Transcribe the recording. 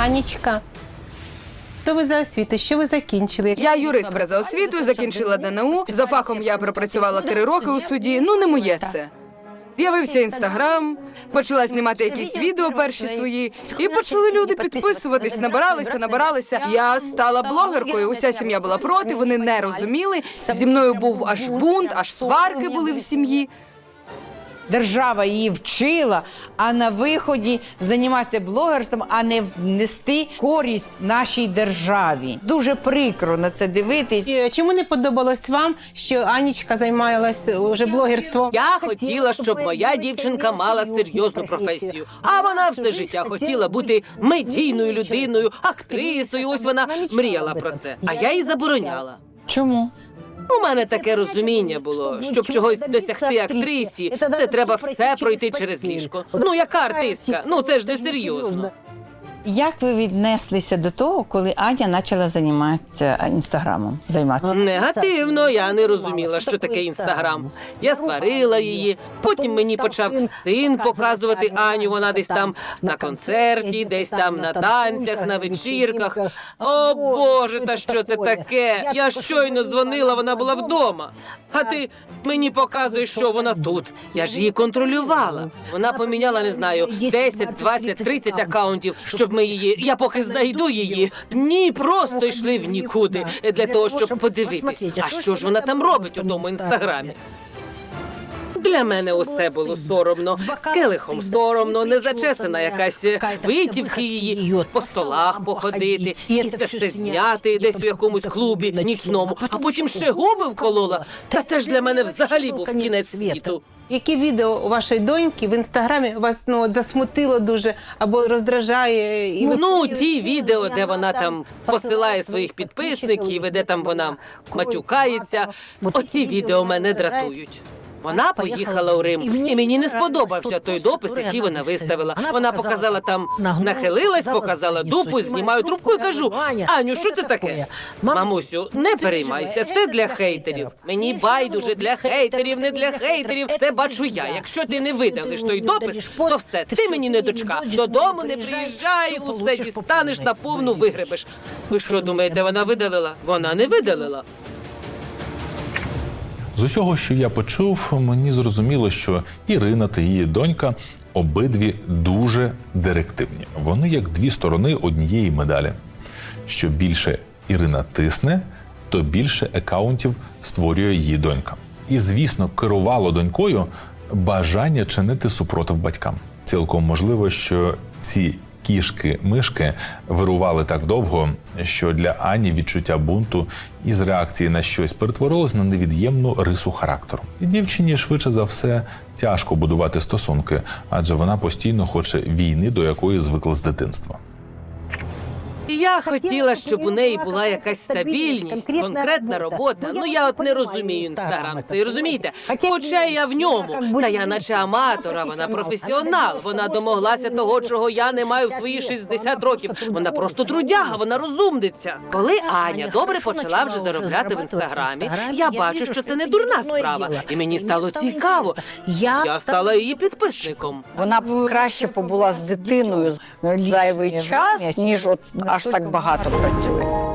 Анічка, хто ви за освіту? Що ви закінчили? Я юристка за освітою, закінчила ДНУ. За фахом я пропрацювала три роки у суді. Ну не моє це. З'явився інстаграм, почала знімати якісь відео перші свої, і почали люди підписуватись, набиралися, набиралися. Я стала блогеркою. Уся сім'я була проти, вони не розуміли. Зі мною був аж бунт, аж сварки були в сім'ї. Держава її вчила, а на виході займатися блогерством, а не внести користь нашій державі. Дуже прикро на це дивитись. Е, Чому не подобалось вам, що Анічка займалась уже блогерством? Я хотіла, щоб моя дівчинка мала серйозну професію. А вона все життя хотіла бути медійною людиною, актрисою. Ось вона мріяла про це. А я їй забороняла. Чому? У мене таке розуміння було, щоб чогось досягти актрисі, це треба все пройти через ліжко. Ну яка артистка? Ну це ж не серйозно. Як ви віднеслися до того, коли Аня почала займатися інстаграмом? Займатися? Негативно, я не розуміла, що таке інстаграм. Я сварила її. Потім мені почав син показувати Аню. Вона десь там на концерті, десь там на танцях, на вечірках. О Боже, та що це таке? Я щойно дзвонила, вона була вдома. А ти мені показуєш, що вона тут. Я ж її контролювала. Вона поміняла, не знаю, 10, 20, 30 акаунтів, щоб ми її. Я поки знайду її. Ні, просто йшли в нікуди для того, щоб подивитись. А що ж вона там робить у тому інстаграмі? Для мене усе було соромно. З келихом соромно, не зачесана якась витівки її, по столах походити, і це все зняти десь у якомусь клубі нічному, а потім ще губи вколола. Та це ж для мене взагалі був кінець світу. Які відео у вашої доньки в інстаграмі вас ну от засмутило дуже або роздражає? І ви Ну, ті відео, де вона там посилає своїх підписників, і де там вона матюкається. Оці відео мене дратують. Вона поїхала у Рим, і мені не сподобався той допис, який вона виставила. Вона показала там, нахилилась, показала дупу, знімаю трубку і кажу: Аню, що це таке? Мамусю, не переймайся, це для хейтерів. Мені байдуже для хейтерів, не для хейтерів. Це бачу я. Якщо ти не видалиш той допис, то все, ти мені не дочка. Додому не приїжджай, усе дістанеш на повну вигребеш. Ви що думаєте, вона видалила? Вона не видалила. З усього, що я почув, мені зрозуміло, що Ірина та її донька обидві дуже директивні. Вони як дві сторони однієї медалі. Що більше Ірина тисне, то більше акаунтів створює її донька. І, звісно, керувало донькою бажання чинити супротив батькам. Цілком можливо, що ці кішки-мишки вирували так довго, що для Ані відчуття бунту із реакції на щось перетворилось на невід'ємну рису характеру. І дівчині швидше за все тяжко будувати стосунки, адже вона постійно хоче війни, до якої звикла з дитинства. Я хотіла, щоб у неї була якась стабільність, конкретна робота. Ну я от не розумію інстаграм. Це розумієте? Хоча я в ньому. Та я наче аматор, а вона професіонал. Вона домоглася того, чого я не маю в свої 60 років. Вона просто трудяга, вона розумниця. Коли Аня добре почала вже заробляти в інстаграмі, я бачу, що це не дурна справа, і мені стало цікаво. Я стала її підписником. Вона краще побула з дитиною зайвий час, ніж от аж так багато працює.